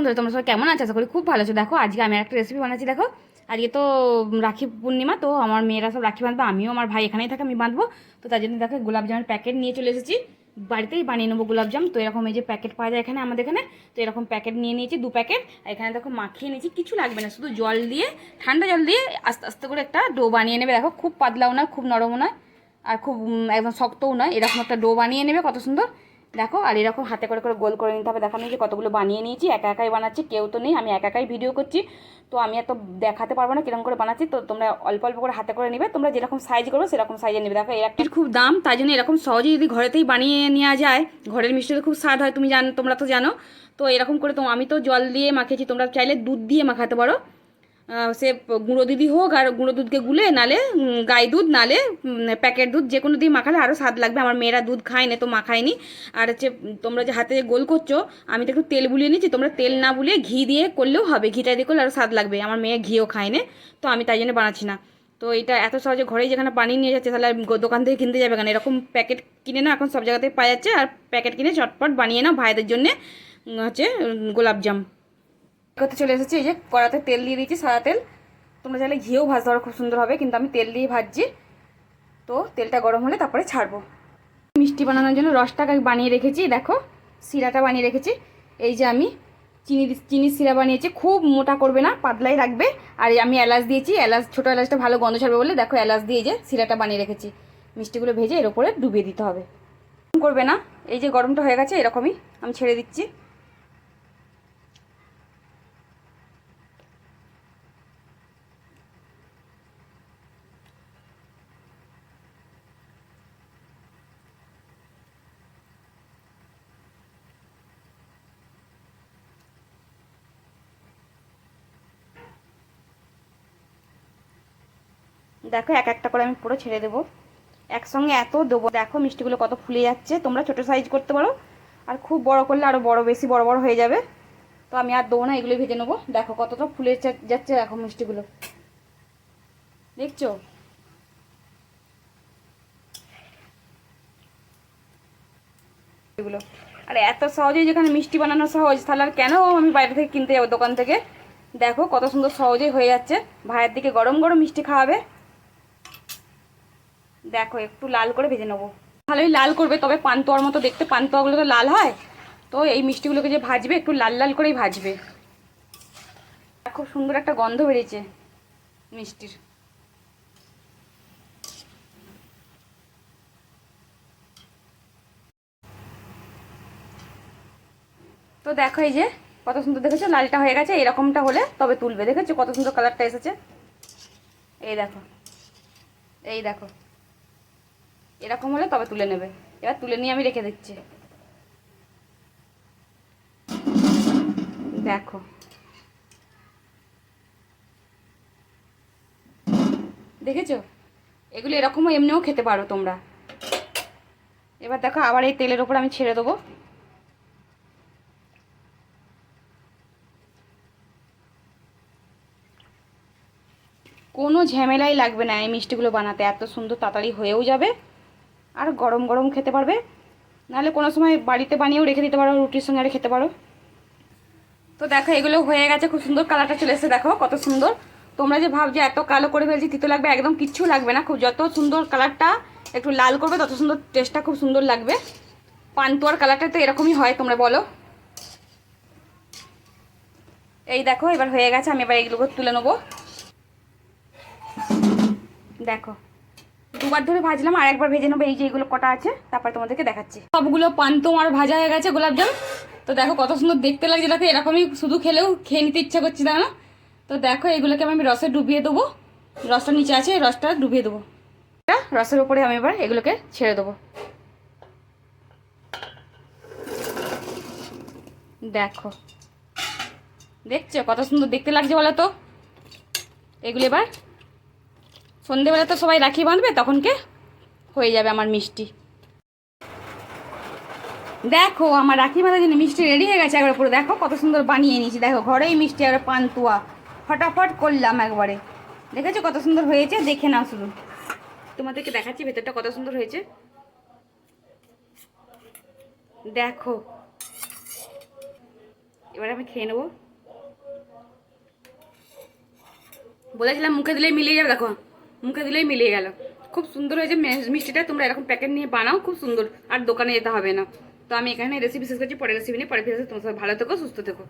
বন্ধুরা, তোমরা সবাই কেমন আছো? আশা করি খুব ভালো আছো। দেখো, আজকে আমি একটা রেসিপি বানাচ্ছি, দেখো। আজকে তো রাখি পূর্ণিমা, তো আমার মেয়েরা সব রাখি বাঁধবো, আমিও আমার ভাই এখানেই থাকে, আমি বাঁধবো। তো তার জন্য দেখো গোলাপ জামের প্যাকেট নিয়ে চলে এসেছি। বাড়িতেই বানিয়ে নেব গোলাপ জাম তো এরকম এই যে প্যাকেট পাওয়া যায় এখানে, আমাদের এখানে, তো এরকম প্যাকেট নিয়ে নিয়েছি, দু প্যাকেট এখানে দেখো, মাখিয়ে নিয়েছি, কিছু লাগবে না, শুধু জল দিয়ে, ঠান্ডা জল দিয়ে আস্তে আস্তে করে একটা ডো বানিয়ে নেবে। দেখো, খুব পাতলাও নয়, খুব নরমও নয়, আর খুব একদম শক্তও নয়, এরকম একটা ডো বানিয়ে নেবে, কত সুন্দর। দেখো, আর এরকম হাতে করে করে গোল করে নিতে হবে। দেখানো যে কতগুলো বানিয়ে নিয়েছি, একা একাই বানাচ্ছি, কেউ তো নেই, আমি একা একাই ভিডিও করছি। তো আমি এত দেখাতে পারব না কীরকম করে বানাচ্ছি। তো তোমরা অল্প অল্প করে হাতে করে নেবে। তোমরা যেরকম সাইজ করবে, সেরকম সাইজে নেবে। দেখো একটির খুব দাম, তাই জন্য এরকম সহজে যদি ঘরেতেই বানিয়ে নেওয়া যায়, ঘরের মিষ্টিতে খুব স্বাদ হয়, তুমি জান, তোমরা তো জানো। তো এরকম করে তো, আমি তো জল দিয়ে মাখিয়েছি, তোমরা চাইলে দুধ দিয়ে মাখাতে পারো। সে গুঁড়ো দুধই হোক আর গুঁড়ো দুধকে গুলে নালে গাই দুধ, নালে প্যাকেট দুধ, যে কোনো দিয়ে মাখালে আরও স্বাদ লাগবে। আমার মেয়েরা দুধ খায় না, তো মাখায়নি। আর হচ্ছে, তোমরা যে হাতে গোল করছ, আমি তো একটু তেল বুলিয়ে নিচ্ছি, তোমরা তেল না বুলিয়ে ঘি দিয়ে করলেও হবে। ঘিটা দিয়ে করলে আরও স্বাদ লাগবে। আমার মেয়ে ঘিও খায় না, তো আমি তাই জন্য বানাচ্ছি না। তো এটা এত সহজে ঘরেই যেখানে বানিয়ে নিয়ে যাচ্ছে, তাহলে দোকান থেকে কিনতে যাবে কেন? এরকম প্যাকেট কিনে না এখন সব জায়গাতে পাওয়া যাচ্ছে। আর প্যাকেট কিনে চটপট বানিয়ে নাও ভাইদের জন্যে হচ্ছে গোলাপজাম। করতে চলে এসেছি, এই যে কড়াতে তেল দিয়ে দিয়েছি, সাদা তেল। তোমরা চাইলে ঘিও ভাজতে পারো, খুব সুন্দর হবে, কিন্তু আমি তেল দিয়ে ভাজছি। তো তেলটা গরম হলে তারপরে ছাড়বো। মিষ্টি বানানোর জন্য রসটাকে বানিয়ে রেখেছি, দেখো, শিরাটা বানিয়ে রেখেছি। এই যে আমি চিনি চিনির শিরা বানিয়েছি, খুব মোটা করবে না, পাতলাই রাখবে। আর আমি এলাচ দিয়েছি, এলাচ, ছোটো এলাচটা ভালো গন্ধ ছাড়বে বলে, দেখো, এলাচ দিয়ে যে শিরাটা বানিয়ে রেখেছি। মিষ্টিগুলো ভেজে এর উপরে ডুবিয়ে দিতে হবে। করবে না, এই যে গরমটা হয়ে গেছে, এরকমই আমি ছেড়ে দিচ্ছি। দেখো এক একটা করে আমি পুরো ছেড়ে দেবো। একসঙ্গে এত দেবো, দেখো মিষ্টিগুলো কত ফুলে যাচ্ছে। তোমরা ছোটো সাইজ করতে পারো, আর খুব বড় করলে আরও বড়, বেশি বড় বড় হয়ে যাবে। তো আমি আর দেবো না, এগুলো ভেজে নেব। দেখো কতটা ফুলে যাচ্ছে দেখো মিষ্টিগুলো। দেখছ? এগুলো। আর এত সহজেই যেখানে মিষ্টি বানানো সহজ, তাহলে আর কেন আমি বাইরে থেকে কিনতে যাব দোকান থেকে? দেখো কত সুন্দর সহজেই হয়ে যাচ্ছে। ভাইয়ের দিকে গরম গরম মিষ্টি খাওয়াবে। দেখো, একটু লাল করে ভেজে নেব। ভালোই লাল করবে, তবে পান্তুয়ার মতো দেখতে, পান্তুয়াগুলো তো লাল হয়। তো এই মিষ্টিগুলোকে যে ভাজবে, একটু লাল লাল করেই ভাজবে। খুব সুন্দর একটা গন্ধ বেরিয়েছে মিষ্টির। তো দেখো এই যে, কত সুন্দর দেখেছ? লালটা হয়ে গেছে, এরকমটা হলে তবে তুলবে। দেখেছ কত সুন্দর কালারটা এসেছে? এই দেখো এই দেখো। এরকম হলে তবে তুলে নেবে। এবার তুলে নিয়ে আমি রেখে দিচ্ছি। দেখো। দেখেছ? এগুলো এরকমও এমনিও খেতে পারো তোমরা। এবার দেখো, আবার এই তেলের ওপর আমি ছেড়ে দেবো। কোনো ঝামেলাই লাগবে না এই মিষ্টিগুলো বানাতে। এত সুন্দর তাড়াতাড়ি হয়েও যাবে। আর গরম গরম খেতে পারবে। নাহলে কোনো সময় বাড়িতে বানিয়েও রেখে দিতে পারো, রুটির সঙ্গে আর খেতে পারো। তো দেখো, এগুলো হয়ে গেছে, খুব সুন্দর কালারটা চলে এসেছে, দেখো কত সুন্দর। তোমরা যে ভাব যে এত কালো করে ফেলছি, তিতো লাগবে, একদম কিচ্ছু লাগবে না। খুব যত সুন্দর কালারটা একটু লাল করবে, তত সুন্দর টেস্টটা খুব সুন্দর লাগবে। পান্তুয়ার কালারটা তো এরকমই হয়, তোমরা বলো। এই দেখো, এবার হয়ে গেছে, আমি এবার এগুলোকে তুলে নেব। দেখো। দুবার ধরে ভাজলাম আর একবার ভেজে নেব এই যে এগুলো কটা আছে তারপর তোমাদেরকে দেখাচ্ছি। সবগুলো পান্ত আর ভাজা হয়ে গেছে গোলাপজাম তো দেখো কত সুন্দর দেখতে লাগছে দেখো এরকমই শুধু খেলেও খেয়ে নিতে ইচ্ছা করছে না তো দেখো এগুলোকে আমি রসে ডুবিয়ে দেবো। রসটা নিচে আছে রসটা ডুবিয়ে দেবো। এটা রসের উপরে আমি এবার এগুলোকে ছেড়ে দেবো। দেখো। দেখছ কত সুন্দর দেখতে লাগছে বলো তো? এগুলো এবার সন্ধেবেলা তো সবাই রাখি বাঁধবে তখনকে হয়ে যাবে আমার মিষ্টি। দেখো, আমার রাখি বাঁধার জন্য মিষ্টি রেডি হয়ে গেছে একবার পুরো। দেখো, কত সুন্দর বানিয়ে নিয়েছি। দেখো, ঘরেই মিষ্টি আর পান্তুয়া। ফটাফট করলাম একবারে। দেখেছ কত সুন্দর হয়েছে? দেখে নাও শুধু। তোমাদেরকে দেখাচ্ছি, ভেতরটা কত সুন্দর হয়েছে। দেখো। এবারে আমি খেয়ে নেব। বলেছিলাম মুখে দিলেই মিলিয়ে যাবে, দেখো। মুখে দিলেই মিলিয়ে গেল। খুব সুন্দর হয়েছে মিষ্টিটা। তোমরা এরকম প্যাকেট নিয়ে বানাও, খুব সুন্দর। আর দোকানে যেতে হবে না। তো আমি এখানে রেসিপি শেষ করছি পরে রেসিপি নিয়ে পরে ফিরে। তোমার সাথে ভালো থেকো, সুস্থ থেকো।